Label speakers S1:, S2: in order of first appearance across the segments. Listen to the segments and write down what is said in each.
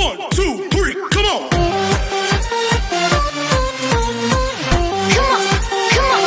S1: One, two, three, come on!
S2: Come on, come on.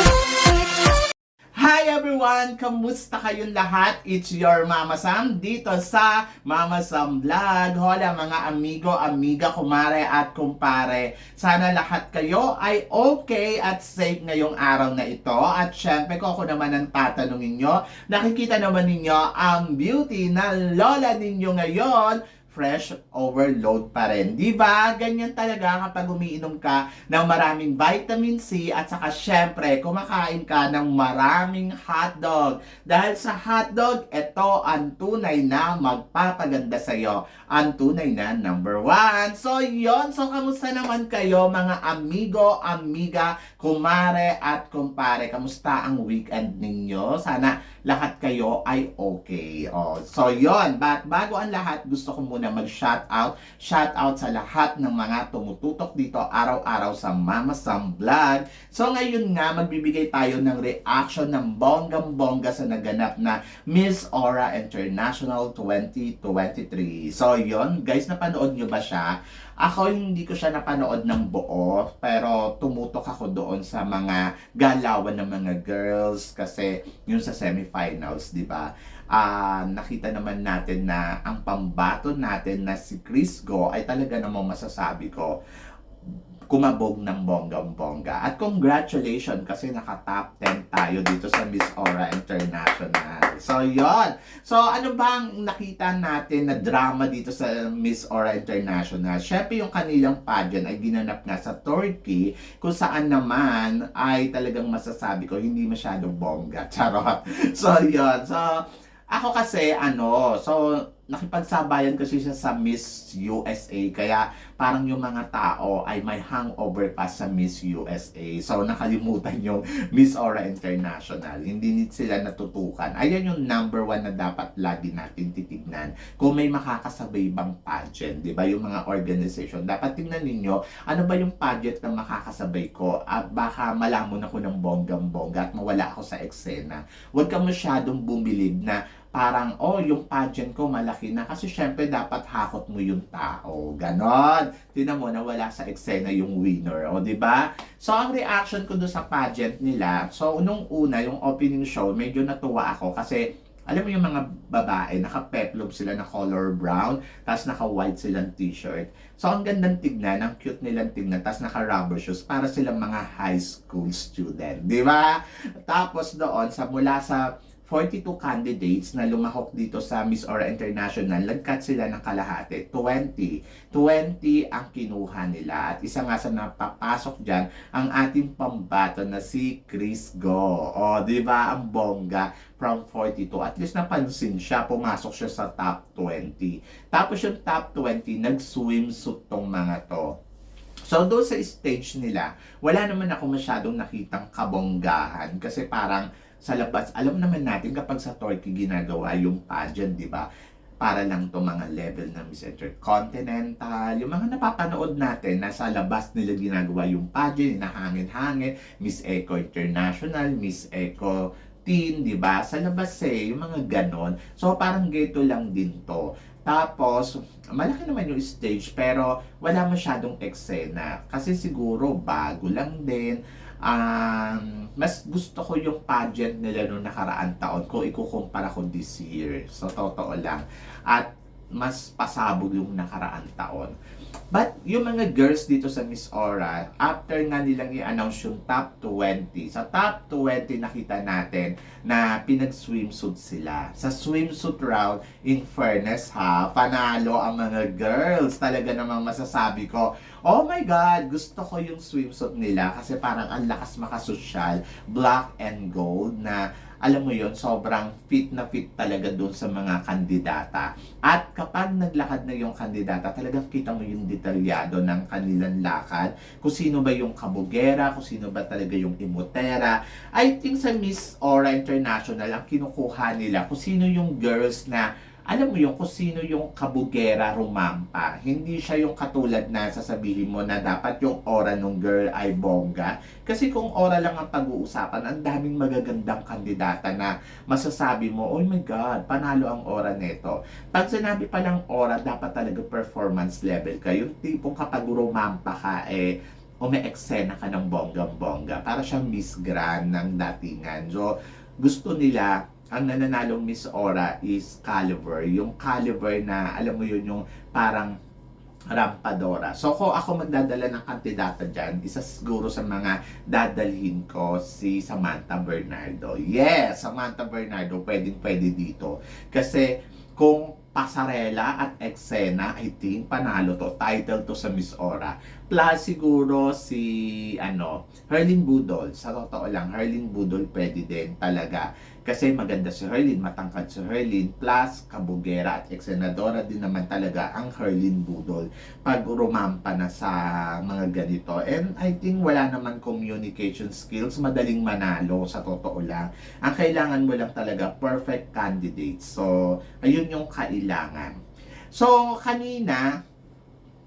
S3: Hi everyone! Kamusta kayong lahat? It's your Mama Sam dito sa Mama Sam Vlog. Hola mga amigo, amiga, kumare at kumpare. Sana lahat kayo ay okay at safe ngayong araw na ito. At syempre ko ako naman ang tatanungin nyo. Nakikita naman ninyo ang beauty na lola ninyo ngayon fresh overload pa rin. Di ba? Ganyan talaga kapag umiinom ka ng maraming vitamin C at saka syempre kumakain ka ng maraming hotdog. Dahil sa hotdog, ito ang tunay na magpapaganda sa'yo. Ang tunay na number one. So, yon So, kamusta naman kayo mga amigo, amiga, kumare at kumpare? Kamusta ang weekend ninyo? Sana lahat kayo ay okay. Oh, so, yon But bago ang lahat, gusto ko muna mag-shout out. Shout out sa lahat ng mga tumututok dito araw-araw sa Mama Sam Vlog. So ngayon nga, magbibigay tayo ng reaction ng bonggang-bongga sa naganap na Miss Aura International 2023. So yon guys, napanood nyo ba siya? Ako hindi ko siya napanood ng buo, pero tumutok ako doon sa mga galawan ng mga girls kasi yung sa semifinals, di ba? Ah, nakita naman natin na ang pambato natin na si Chris Go ay talaga namang masasabi ko kumabog ng bonggang-bongga. At congratulations kasi naka-top 10 tayo dito sa Miss Aura International. So, yon. So, ano bang nakita natin na drama dito sa Miss Aura International? Syempre, yung kanilang pageant ay ginanap nga sa Turkey kung saan naman ay talagang masasabi ko hindi masyadong bongga. Charot. So, yon. So, ako kasi, ano, so, nakipagsabayan kasi siya sa Miss USA. Kaya, parang yung mga tao ay may hangover pa sa Miss USA. So, nakalimutan yung Miss Aura International. Hindi sila natutukan. Ayan yung number one na dapat lagi natin titignan. Kung may makakasabay bang pageant, di ba? Yung mga organization. Dapat tingnan ninyo, ano ba yung pageant na makakasabay ko? At baka malamon ako ng bonggang-bongga at mawala ako sa eksena. Huwag ka masyadong bumilib na parang, oh, yung pageant ko malaki na. Kasi syempre, dapat hakot mo yung tao. Ganon. Tinan mo, nawala sa eksena yung winner. O, di ba? So, ang reaction ko doon sa pageant nila, so, nung una, yung opening show, medyo natuwa ako kasi alam mo yung mga babae, naka-peplum sila na color brown, tapos naka-white silang t-shirt. So, ang gandang tignan, ang cute nilang tignan, tapos naka-rubber shoes, para silang mga high school student. Di ba? Tapos doon, sa mula sa 42 candidates na lumahok dito sa Miss Aura International, nag-cut sila ng kalahati, 20. 20 ang kinuha nila. At isa nga sa napapasok dyan, ang ating pambato na si Chris Go. O, di ba ang bongga from 42. At least napansin siya, pumasok siya sa top 20. Tapos yung top 20, nag-swimsuit tong mga to. So, doon sa stage nila, wala naman ako masyadong nakitang kabonggahan kasi parang sa labas, alam naman natin kapag sa Turkey ginagawa yung pageant, di ba? Para lang to mga level na Miss Intercontinental, yung mga napapanood natin na sa labas nila ginagawa yung pageant, nahangin-hangin, Miss Eco International, Miss Eco Teen, di ba? Sa labas eh, yung mga ganon. So, parang geto lang din to. Tapos, malaki naman yung stage pero wala masyadong eksena. Kasi siguro bago lang din. Um, mas gusto ko yung pageant nila noong nakaraan taon kung ikukumpara ko this year. So, totoo lang. At mas pasabog yung nakaraan taon. But yung mga girls dito sa Miss Aura, after nga nilang i-announce yung top 20, sa top 20 nakita natin na pinag-swimsuit sila. Sa swimsuit round, in fairness ha, panalo ang mga girls. Talaga namang masasabi ko, oh my God, gusto ko yung swimsuit nila kasi parang ang lakas makasosyal, black and gold na alam mo yon sobrang fit na fit talaga doon sa mga kandidata. At kapag naglakad na yung kandidata, talagang kita mo yung detalyado ng kanilang lakad. Kung sino ba yung kabugera, kung sino ba talaga yung imotera. I think sa Miss Aura International, ang kinukuha nila, kung sino yung girls na alam mo yung kung sino yung kabugera rumampa. Hindi siya yung katulad na sasabihin mo na dapat yung aura ng girl ay bongga. Kasi kung aura lang ang pag-uusapan, ang daming magagandang kandidata na masasabi mo, oh my God, panalo ang aura nito. Pag sinabi pa lang aura, dapat talaga performance level ka. Yung tipong kapag rumampa ka, eh, umi-eksena ka ng bonggang-bongga. Para siyang Miss Grand ng datingan. So, gusto nila ang nananalong Miss Aura is caliber. Yung caliber na, alam mo yun, yung parang rampadora. So, kung ako magdadala ng kandidata dyan, isa siguro sa mga dadalhin ko si Samantha Bernardo. Yes, Samantha Bernardo, pwedeng pwede dito. Kasi, kung pasarela at eksena, I think panalo to. Title to sa Miss Aura. Plus siguro si ano, Herlin Budol. Sa totoo lang, Herlin Budol pwede din talaga. Kasi maganda si Herlin, matangkad si Herlin, plus kabugera at eksenadora din naman talaga ang Herlin Budol pag rumampa na sa mga ganito. And I think wala naman communication skills, madaling manalo sa totoo lang. Ang kailangan mo lang talaga perfect candidate. So, ayun yung kailangan. So, kanina,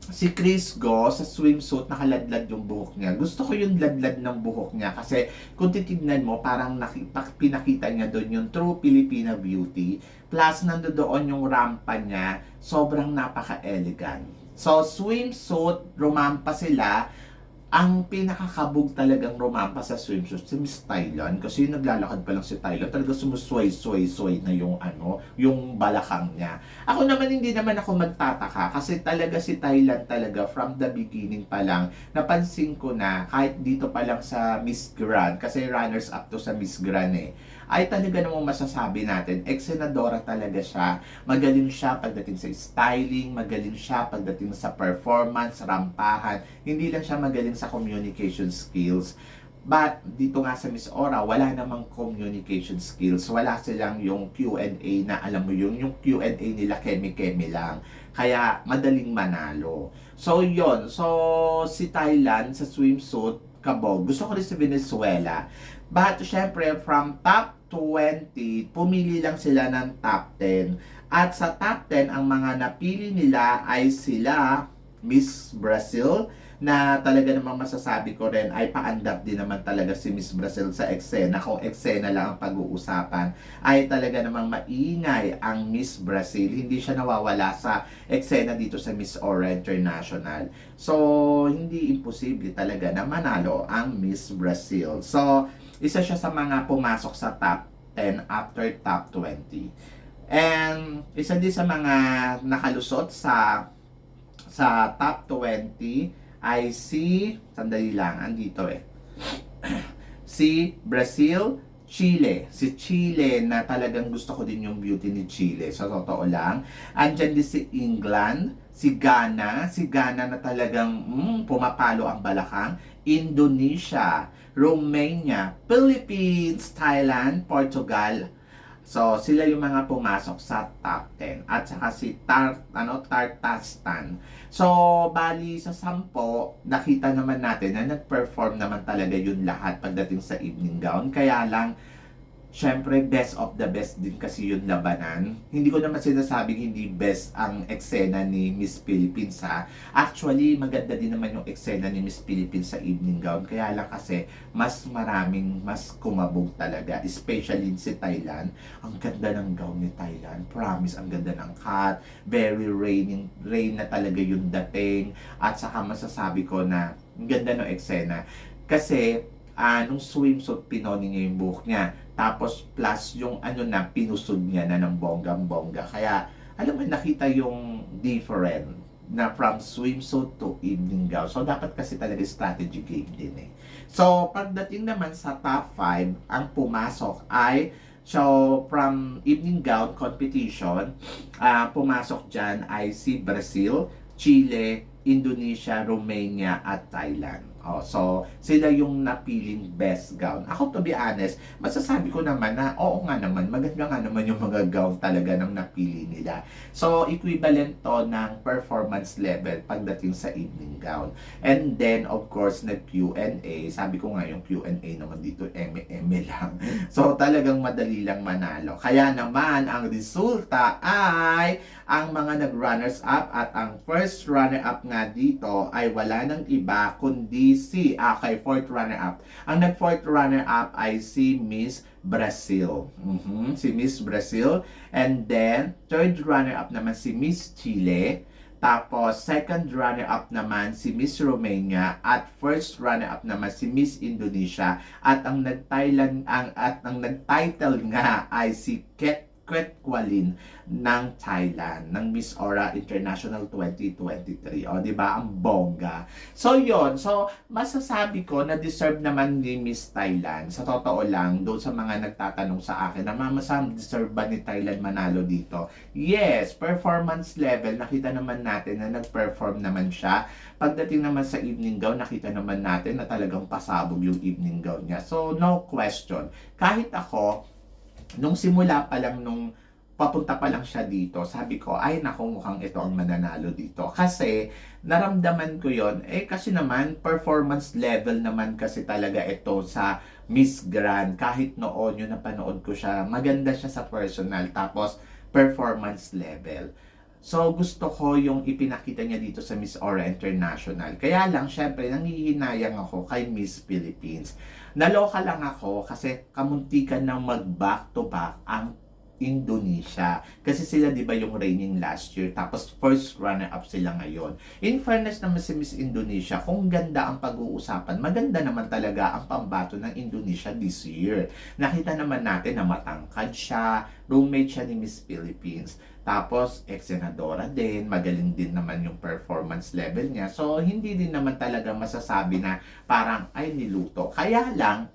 S3: si Chris Go sa swimsuit nakaladlad yung buhok niya. Gusto ko yung ladlad ng buhok niya kasi kung titignan mo parang nakita, pinakita niya doon yung true Filipina beauty plus nandoon yung rampa niya sobrang napaka-elegant. So swimsuit, rumampa sila ang pinakakabog talagang rumampa sa swimsuit si Miss Thailand kasi yung naglalakad pa lang si Thailand talaga sumusway-sway-sway na yung ano, yung balakang niya. Ako naman hindi naman ako magtataka kasi talaga si Thailand talaga from the beginning pa lang napansin ko na kahit dito pa lang sa Miss Grand kasi runners up to sa Miss Grand eh ay talaga namang masasabi natin, ex-senadora talaga siya. Magaling siya pagdating sa styling, magaling siya pagdating sa performance, rampahan. Hindi lang siya magaling sa communication skills. But dito nga sa Miss Aura, wala namang communication skills. Wala silang yung Q&A na alam mo yun, yung Q&A nila kemi-kemi lang. Kaya madaling manalo. So yon So si Thailand sa swimsuit, kabog. Gusto ko rin sa Venezuela. But syempre from top 20, pumili lang sila ng top 10. At sa top 10, ang mga napili nila ay sila Miss Brazil, na talaga namang masasabi ko rin ay paandar din naman talaga si Miss Brazil sa eksena. Kung eksena lang ang pag-uusapan, ay talaga namang maingay ang Miss Brazil. Hindi siya nawawala sa eksena dito sa Miss Aura International. So, hindi imposible talaga na manalo ang Miss Brazil. So, isa siya sa mga pumasok sa top 10 after top 20. And isa din sa mga nakalusot sa sa top 20 ay si, sandali lang, andito eh. si Brazil, Chile. Si Chile na talagang gusto ko din yung beauty ni Chile. Sa totoo lang. Andyan din si England, si Ghana. Si Ghana na talagang mm, pumapalo ang balakang. Indonesia, Romania, Philippines, Thailand, Portugal, So, sila yung mga pumasok sa top 10. At saka si Tar, ano, Tartastan. So, bali sa sampo, nakita naman natin na nag-perform naman talaga yun lahat pagdating sa evening gown. Kaya lang, syempre, best of the best din kasi yung labanan. Hindi ko naman sinasabing hindi best ang eksena ni Miss Philippines ha. Actually, maganda din naman yung eksena ni Miss Philippines sa evening gown. Kaya lang kasi, mas maraming, mas kumabog talaga. Especially si Thailand. Ang ganda ng gown ni Thailand. Promise, ang ganda ng cut. Very raining, rain na talaga yung dating. At saka masasabi ko na, ang ganda ng eksena. Kasi, nung swimsuit, pinoni niya yung buhok niya. Tapos, plus yung ano na, pinusod niya na ng bonggang-bongga. Kaya, alam mo, nakita yung different na from swimsuit to evening gown. So, dapat kasi talaga strategy game din eh. So, pagdating naman sa top 5, ang pumasok ay So, from evening gown competition, ah, pumasok dyan ay si Brazil, Chile, Indonesia, Romania, at Thailand. Oh, so, sila yung napiling best gown. Ako, to be honest, masasabi ko naman na, oo nga naman, maganda nga naman yung mga gown talaga ng napili nila. So, equivalent to ng performance level pagdating sa evening gown. And then, of course, nag Q&A. Sabi ko nga yung Q&A naman dito, eme-eme lang. So, talagang madali lang manalo. Kaya naman, ang resulta ay ang mga nag-runners up at ang first runner-up nga dito ay wala nang iba kundi si, ah, kay fourth runner-up. Ang nag-fourth runner-up ay si Miss Brazil. Mhm, Si Miss Brazil. And then, third runner-up naman si Miss Chile. Tapos, second runner-up naman si Miss Romania at first runner-up naman si Miss Indonesia at ang nag-Thailand ang at ang nag-title nga ay si Ket Kwet Kwalin ng Thailand, ng Miss Aura International 2023. O, di ba? Ang bongga. So, yon So, masasabi ko na deserve naman ni Miss Thailand. Sa totoo lang, doon sa mga nagtatanong sa akin, na Mama Sam, deserve ba ni Thailand manalo dito? Yes, performance level, nakita naman natin na nag-perform naman siya. Pagdating naman sa evening gown, nakita naman natin na talagang pasabog yung evening gown niya. So, no question. Kahit ako, nung simula pa lang nung papunta pa lang siya dito, sabi ko, ay naku, mukhang ito ang mananalo dito. Kasi, naramdaman ko yon eh kasi naman, performance level naman kasi talaga ito sa Miss Grand. Kahit noon, yun napanood ko siya, maganda siya sa personal, tapos performance level. So, gusto ko yung ipinakita niya dito sa Miss Aura International. Kaya lang, syempre, nangihinayang ako kay Miss Philippines. Naloka lang ako kasi kamuntikan ng mag-back to back ang Indonesia. Kasi sila 'di ba yung reigning last year tapos first runner up sila ngayon. In fairness naman si Miss Indonesia, kung ganda ang pag-uusapan, maganda naman talaga ang pambato ng Indonesia this year. Nakita naman natin na matangkad siya, roommate siya ni Miss Philippines. Tapos, ex-senadora din, magaling din naman yung performance level niya. So, hindi din naman talaga masasabi na parang, ay, niluto. Kaya lang,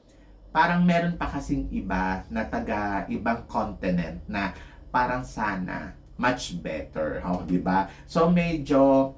S3: parang meron pa kasing iba na taga ibang continent na parang sana much better, oh, 'di ba? So medyo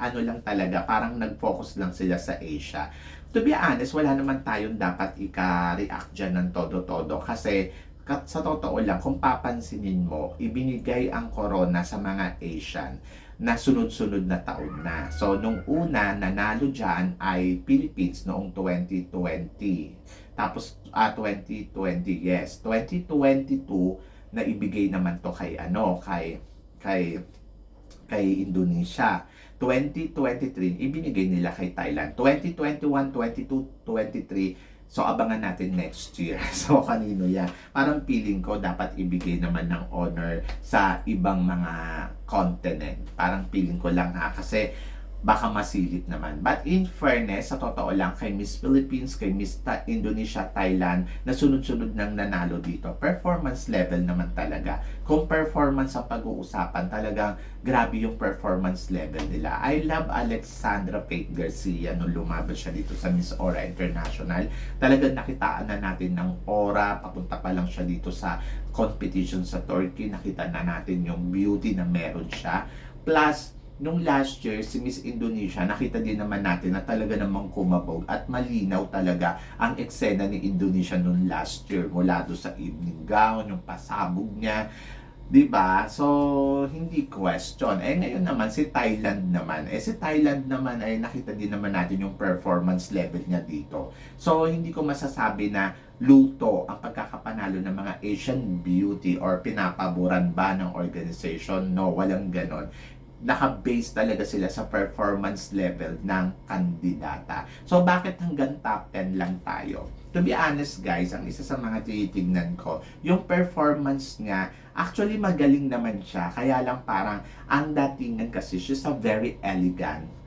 S3: ano lang talaga, parang nag-focus lang sila sa Asia. To be honest, wala naman tayong dapat ika-react dyan ng todo-todo kasi kat- sa totoo lang, kung papansinin mo, ibinigay ang corona sa mga Asian na sunod-sunod na taon na. So, nung una, nanalo dyan ay Philippines noong 2020. Tapos, ah, 2020, yes. 2022, na ibigay naman to kay ano, kay, kay, kay Indonesia. 2023, ibinigay nila kay Thailand. 2021, 22, 23, So, abangan natin next year. So, kanino yan? Parang feeling ko dapat ibigay naman ng honor sa ibang mga continent. Parang feeling ko lang ha. Kasi baka masilip naman. But in fairness, sa totoo lang, kay Miss Philippines, kay Miss Ta- Indonesia, Thailand, na sunod-sunod nang nanalo dito. Performance level naman talaga. Kung performance ang pag-uusapan, talagang grabe yung performance level nila. I love Alexandra Faith Garcia nung lumaban siya dito sa Miss Aura International. Talagang nakitaan na natin ng aura, papunta pa lang siya dito sa competition sa Turkey. Nakita na natin yung beauty na meron siya. Plus, nung last year, si Miss Indonesia, nakita din naman natin na talaga namang kumabog at malinaw talaga ang eksena ni Indonesia nung last year mula do sa evening gown, yung pasabog niya, 'di ba? So, hindi question. Eh ngayon naman si Thailand naman. Eh si Thailand naman ay nakita din naman natin yung performance level niya dito. So, hindi ko masasabi na luto ang pagkakapanalo ng mga Asian beauty or pinapaboran ba ng organization. No, walang ganon naka-base talaga sila sa performance level ng kandidata. So, bakit hanggang top 10 lang tayo? To be honest guys, ang isa sa mga tinitignan ko, yung performance niya, actually magaling naman siya. Kaya lang parang ang datingan kasi siya sa very elegant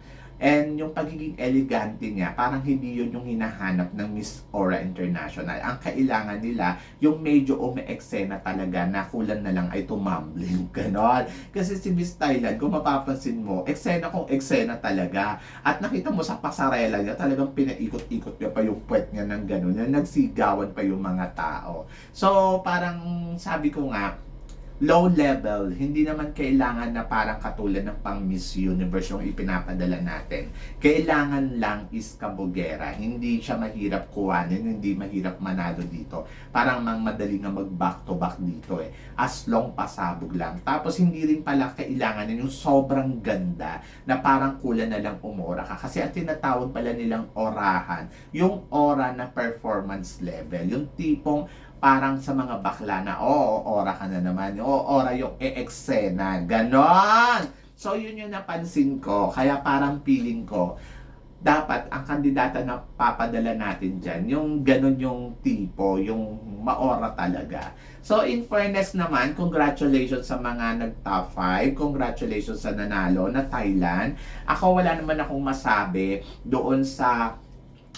S3: And yung pagiging elegante niya, parang hindi yun yung hinahanap ng Miss Aura International. Ang kailangan nila, yung medyo umi-eksena talaga na kulang na lang ay tumambling. Ganon. Kasi si Miss Thailand, kung mapapansin mo, eksena kung eksena talaga. At nakita mo sa pasarela niya, talagang pinaikot-ikot niya pa yung puwet niya ng ganon. Na nagsigawan pa yung mga tao. So, parang sabi ko nga, low level, hindi naman kailangan na parang katulad ng pang Miss Universe yung ipinapadala natin. Kailangan lang is kabugera. Hindi siya mahirap kuhanin, hindi mahirap manalo dito. Parang mang madali nga mag back to back dito eh. As long pasabog lang. Tapos hindi rin pala kailangan yung sobrang ganda na parang kulang na lang umora ka. Kasi ang tinatawag pala nilang orahan, yung aura na performance level. Yung tipong parang sa mga bakla na, oo, ora ka na naman. Oo, ora yung e-eksena. Ganon! So, yun yung napansin ko. Kaya parang feeling ko, dapat ang kandidata na papadala natin dyan, yung ganon yung tipo, yung maora talaga. So, in fairness naman, congratulations sa mga nag-top 5. Congratulations sa nanalo na Thailand. Ako, wala naman akong masabi doon sa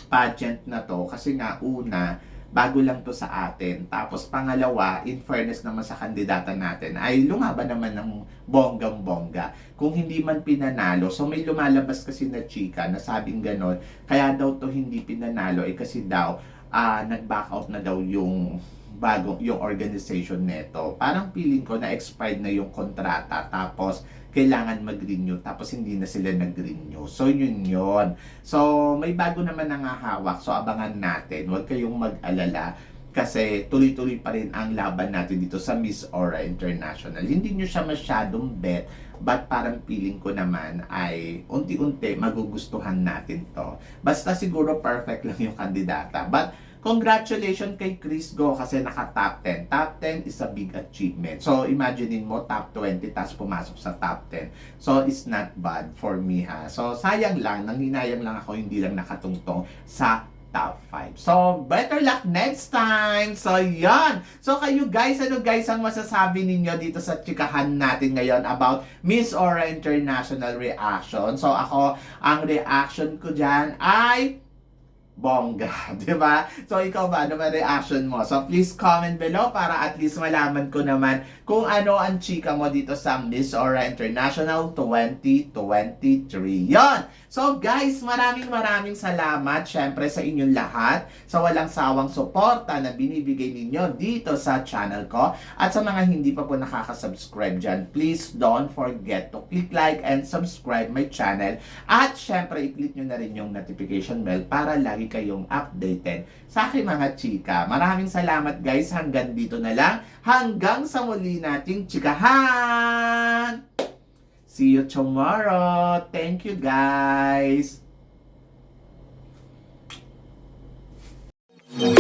S3: pageant na to. Kasi nga, una, bago lang to sa atin. Tapos pangalawa, in fairness naman sa kandidata natin, ay lumaban naman ng bonggang-bongga. Kung hindi man pinanalo, so may lumalabas kasi na chika na sabing ganon, kaya daw to hindi pinanalo, eh kasi daw, ah nag-back out na daw yung bagong yung organization neto. Parang feeling ko na expired na yung kontrata tapos kailangan mag-renew tapos hindi na sila nag-renew. So yun yun. So may bago naman na nga hawak. So abangan natin. Huwag kayong mag-alala kasi tuloy-tuloy pa rin ang laban natin dito sa Miss Aura International. Hindi nyo siya masyadong bet but parang feeling ko naman ay unti-unti magugustuhan natin to. Basta siguro perfect lang yung kandidata. But Congratulations kay Chris Go kasi naka top 10. Top 10 is a big achievement. So, imaginein mo top 20 tapos pumasok sa top 10. So, it's not bad for me ha. So, sayang lang, nanghinayang lang ako hindi lang nakatungtong sa top 5. So, better luck next time. So, yan. So, kayo guys, ano guys ang masasabi ninyo dito sa chikahan natin ngayon about Miss Aura International Reaction? So, ako, ang reaction ko dyan ay bongga, di ba? So, ikaw ba, ano ba reaction mo? So, please comment below para at least malaman ko naman kung ano ang chika mo dito sa Miss Aura International 2023. Yon! So, guys, maraming maraming salamat syempre sa inyong lahat sa walang sawang suporta na binibigay ninyo dito sa channel ko. At sa mga hindi pa po nakaka-subscribe dyan, please don't forget to click like and subscribe my channel. At syempre, i-click nyo na rin yung notification bell para lagi lagi kayong updated. Sa akin mga chika, maraming salamat guys. Hanggang dito na lang. Hanggang sa muli nating chikahan! See you tomorrow. Thank you guys. Thank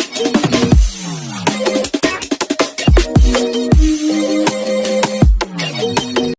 S3: you.